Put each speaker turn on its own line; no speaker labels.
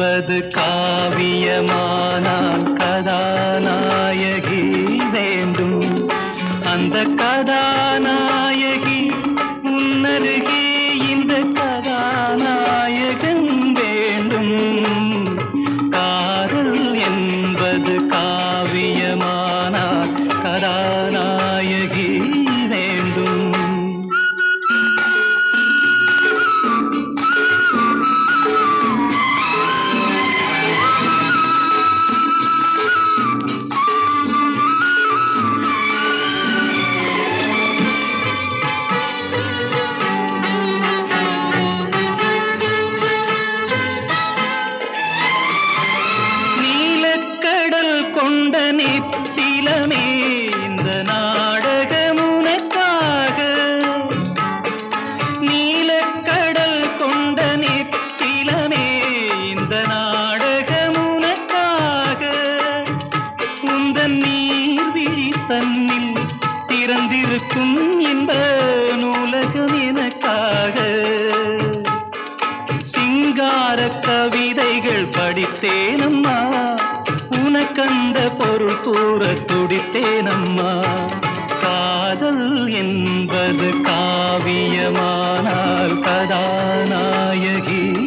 என்பது காவியமானால் கதாநாயகி வேண்டும். அந்த கதாநாயகி முன்னருகி கொண்ட நித்திலமே இந்த நாடகம் உனக்காக. நீலக்கடல் கொண்ட நித்திலமே இந்த நாடகம் உனக்காக. உந்தன் நீர்விழி தன்னில் திறந்திருக்கும் இன்ப நூலகம் எனக்காக. சிங்கார கவிதைகள் படித்தேனம்மா. உனக்கந்த பொருள் கூற துடித்தேனம்மா. காதல் என்பது காவியமானால் கதாநாயகி.